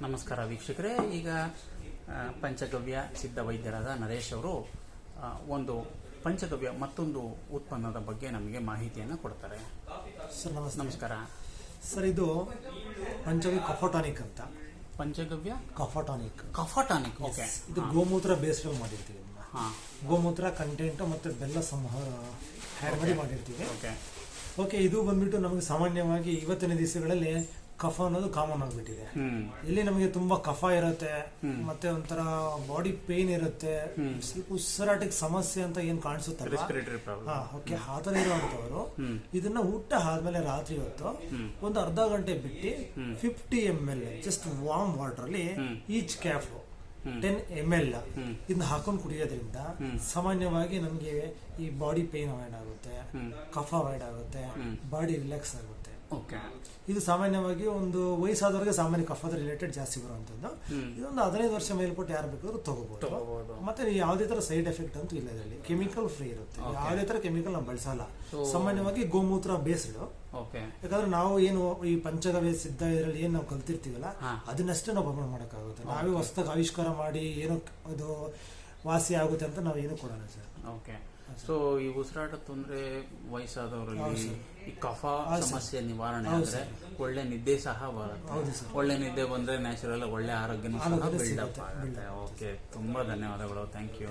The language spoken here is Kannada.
ನಮಸ್ಕಾರ ವೀಕ್ಷಕರೇ. ಈಗ ಪಂಚಗವ್ಯ ಸಿದ್ಧ ವೈದ್ಯರಾದ ನರೇಶ್ ಅವರು ಒಂದು ಪಂಚಗವ್ಯ ಮತ್ತೊಂದು ಉತ್ಪನ್ನದ ಬಗ್ಗೆ ನಮಗೆ ಮಾಹಿತಿಯನ್ನು ಕೊಡ್ತಾರೆ. ಸರ್ ನಮಸ್ತೆ. ನಮಸ್ಕಾರ. ಸರ್ ಇದು ಪಂಚಗವ್ಯ ಕಫೋಟಾನಿಕ್ ಅಂತ. ಪಂಚಗವ್ಯ? ಕಫೋಟಾನಿಕ್. ಕಫೋಟಾನಿಕ್ ಓಕೆ ಇದು ಗೋಮೂತ್ರ ಬೇಸ್ಡ್ ಮಾಡಿರ್ತೀವಿ. ಹಾಂ. ಗೋಮೂತ್ರ ಕಂಟೆಂಟ್ ಮತ್ತೆ ಬೆಲ್ಲ ಸಂಹಾರ ಮಾಡಿ ಮಾಡಿರ್ತೀವಿ. ಓಕೆ ಓಕೆ ಇದು ಬಂದ್ಬಿಟ್ಟು ನಮಗೆ ಸಾಮಾನ್ಯವಾಗಿ ಇವತ್ತಿನ ದಿವಸಗಳಲ್ಲಿ ಕಫ ಅನ್ನೋದು ಕಾಮನ್ ಆಗ್ಬಿಟ್ಟಿದೆ. ಇಲ್ಲಿ ನಮಗೆ ತುಂಬಾ ಕಫ ಇರುತ್ತೆ ಮತ್ತೆ ಒಂಥರ ಬಾಡಿ ಪೇನ್ ಇರುತ್ತೆ. ಸ್ವಲ್ಪ ಸಮಸ್ಯೆ ಅಂತ ಏನ್ ಕಾಣಿಸುತ್ತಲ್ಲ ಹಾ ಓಕೆ ಆ ಇರುವಂತವರು ಇದನ್ನ ಊಟ ಆದ್ಮೇಲೆ ರಾತ್ರಿ ಹೊತ್ತು ಒಂದು ಅರ್ಧ ಗಂಟೆ ಬಿಟ್ಟು fifty M L just warm water ಅಲ್ಲಿ each cup ten M L ಇದನ್ನ ಹಾಕೊಂಡು ಕುಡಿಯೋದ್ರಿಂದ ಸಾಮಾನ್ಯವಾಗಿ ನಮಗೆ ಈ ಬಾಡಿ ಪೇನ್ ಅವಾಯ್ಡ್ ಆಗುತ್ತೆ ಕಫ ಅವಾಯ್ಡ್ ಆಗುತ್ತೆ ಬಾಡಿ ರಿಲ್ಯಾಕ್ಸ್ ಆಗುತ್ತೆ. ಓಕೆ ಇದು ಸಾಮಾನ್ಯವಾಗಿ ಒಂದು ವಯಸ್ಸಾದವರಿಗೆ ಸಾಮಾನ್ಯ ಕಫದ ರಿಲೇಟೆಡ್ ಜಾಸ್ತಿ ಬರುವಂತದ್ದು ಇದೊಂದು ಹದಿನೈದು ವರ್ಷ ಮೇಲ್ಪಟ್ಟು ಯಾರು ಬೇಕಾದ್ರೂ ತಗೋಬಹುದು. ಮತ್ತೆ ಯಾವುದೇ ತರ ಸೈಡ್ ಎಫೆಕ್ಟ್ ಅಂತೂ ಇಲ್ಲ ಇದರಲ್ಲಿ. ಕೆಮಿಕಲ್ ಫ್ರೀ ಇರುತ್ತೆ. ಯಾವುದೇ ತರ ಕೆಮಿಕಲ್ ನಾವು ಬಳಸಲ್ಲ. ಸಾಮಾನ್ಯವಾಗಿ ಗೋಮೂತ್ರ ಬೇಸ್ಡ್ ಯಾಕಂದ್ರೆ ನಾವು ಏನು ಈ ಪಂಚಗವ್ಯ ಸಿದ್ಧ ಇದರಲ್ಲಿ ಏನ್ ನಾವು ಕಲ್ತಿರ್ತೀವಲ್ಲ. ಅದನ್ನಷ್ಟೇ ನಾವು ಪ್ರಮಾಣ ಮಾಡೋಕ್ಕಾಗುತ್ತೆ. ನಾವೇ ಹೊಸದಾಗಿ ಆವಿಷ್ಕಾರ ಮಾಡಿ ಏನೋ ಅದು ವಾಸಿ ಆಗುತ್ತೆ ಅಂತ ನಾವು ಏನು ಕೊಡೋಣ ಸರ್. ಓಕೆ. ಸೊ ಈ ಉಸಿರಾಟ ತೊಂದರೆ ವಯಸ್ಸಾದವರಲ್ಲಿ ಈ ಕಫ ಸಮಸ್ಯೆ ನಿವಾರಣೆ ಆದ್ರೆ ಒಳ್ಳೆ ನಿದ್ದೆ ಸಹ ಬರುತ್ತೆ. ಒಳ್ಳೆ ನಿದ್ದೆ ಬಂದ್ರೆ ನ್ಯಾಚುರಲ್ ಒಳ್ಳೆ ಆರೋಗ್ಯನೂ ಸಹ ಆರೋಗ್ಯ ಬಿಲ್ಡಪ್ ಆಗುತ್ತೆ. ಓಕೆ. ತುಂಬಾ ಧನ್ಯವಾದಗಳು. Thank you